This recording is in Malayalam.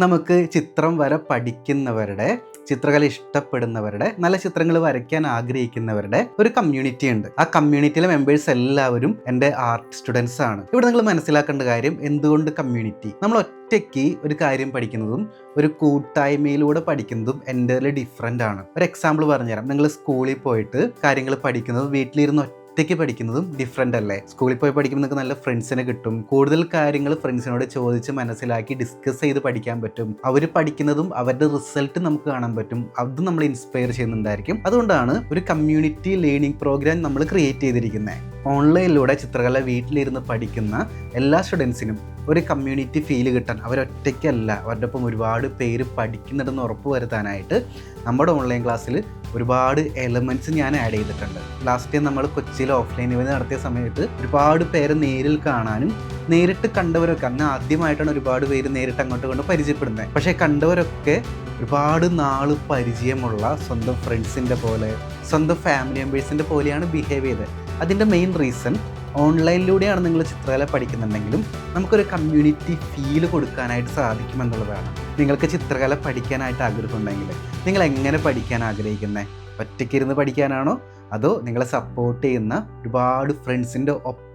നമുക്ക് ചിത്രം വര പഠിക്കുന്നവരുടെ ചിത്രകല ഇഷ്ടപ്പെടുന്നവരുടെ നല്ല ചിത്രങ്ങൾ വരയ്ക്കാൻ ആഗ്രഹിക്കുന്നവരുടെ ഒരു കമ്മ്യൂണിറ്റി ഉണ്ട്. ആ കമ്മ്യൂണിറ്റിയിലെ മെമ്പേഴ്സ് എല്ലാവരും എന്റെ ആർട്ട് സ്റ്റുഡൻസ് ആണ്. ഇവിടെ നിങ്ങൾ മനസ്സിലാക്കേണ്ട കാര്യം എന്തുകൊണ്ട് കമ്മ്യൂണിറ്റി നമ്മൾ ഒറ്റയ്ക്ക് ഒരു കാര്യം പഠിക്കുന്നതും ഒരു കൂട്ടായ്മയിലൂടെ പഠിക്കുന്നതും എന്റെ ഡിഫറെന്റ് ആണ്. ഒരു എക്സാമ്പിൾ പറഞ്ഞുതരാം. നിങ്ങൾ സ്കൂളിൽ പോയിട്ട് കാര്യങ്ങൾ പഠിക്കുന്നത് വീട്ടിലിരുന്ന് ഒറ്റയ്ക്ക് പഠിക്കുന്നതും ഡിഫറെന്റ് അല്ലേ? സ്കൂളിൽ പോയി പഠിക്കുമ്പോൾ നിങ്ങൾക്ക് നല്ല ഫ്രണ്ട്സിനെ കിട്ടും. കൂടുതൽ കാര്യങ്ങൾ ഫ്രണ്ട്സിനോട് ചോദിച്ച് മനസ്സിലാക്കി ഡിസ്കസ് ചെയ്ത് പഠിക്കാൻ പറ്റും. അവർ പഠിക്കുന്നതും അവരുടെ റിസൾട്ട് നമുക്ക് കാണാൻ പറ്റും. അത് നമ്മൾ ഇൻസ്പയർ ചെയ്യുന്നുണ്ടായിരിക്കും. അതുകൊണ്ടാണ് ഒരു കമ്മ്യൂണിറ്റി ലേണിംഗ് പ്രോഗ്രാം നമ്മൾ ക്രിയേറ്റ് ചെയ്തിരിക്കുന്നത് ഓൺലൈനിലൂടെ ചിത്രകല വീട്ടിലിരുന്ന് പഠിക്കുന്ന എല്ലാ സ്റ്റുഡൻസിനും ഒരു കമ്മ്യൂണിറ്റി ഫീൽ കിട്ടാൻ അവരൊറ്റയ്ക്കല്ല അവരുടെ ഒപ്പം ഒരുപാട് പേര് പഠിക്കുന്നുണ്ടെന്ന് ഉറപ്പ് വരുത്താനായിട്ട് നമ്മുടെ ഓൺലൈൻ ക്ലാസ്സിൽ ഒരുപാട് എലമെന്റ്സ് ഞാൻ ആഡ് ചെയ്തിട്ടുണ്ട്. ലാസ്റ്റ് ടൈം നമ്മൾ കൊച്ചിയിൽ ഓഫ്ലൈൻ ഇവന്റ് നടത്തിയ സമയത്ത് ഒരുപാട് പേര് നേരിൽ കാണാനും നേരിട്ട് കണ്ടവരൊക്കെ അന്ന് ആദ്യമായിട്ടാണ് ഒരുപാട് പേര് നേരിട്ട് അങ്ങോട്ട് കൊണ്ട് പരിചയപ്പെടുന്നത്. പക്ഷേ കണ്ടവരൊക്കെ ഒരുപാട് നാൾ പരിചയമുള്ള സ്വന്തം ഫ്രണ്ട്സിന്റെ പോലെ സ്വന്തം ഫാമിലി മെമ്പേഴ്സിന്റെ പോലെയാണ് ബിഹേവ് ചെയ്തത്. അതിന്റെ മെയിൻ റീസൺ ഓൺലൈനിലൂടെയാണ് നിങ്ങൾ ചിത്രകല പഠിക്കുന്നുണ്ടെങ്കിലും നമുക്കൊരു കമ്മ്യൂണിറ്റി ഫീൽ കൊടുക്കാനായിട്ട് സാധിക്കുമെന്നുള്ളതാണ്. നിങ്ങൾക്ക് ചിത്രകല പഠിക്കാനായിട്ട് ആഗ്രഹമുണ്ടെങ്കിൽ നിങ്ങൾ എങ്ങനെ പഠിക്കാൻ ആഗ്രഹിക്കുന്നത് ഒറ്റയ്ക്കിരുന്ന് പഠിക്കാനാണോ? അതോ നിങ്ങളെ സപ്പോർട്ട് ചെയ്യുന്ന ഒരുപാട് ഫ്രണ്ട്സിന്റെ ഒപ്പം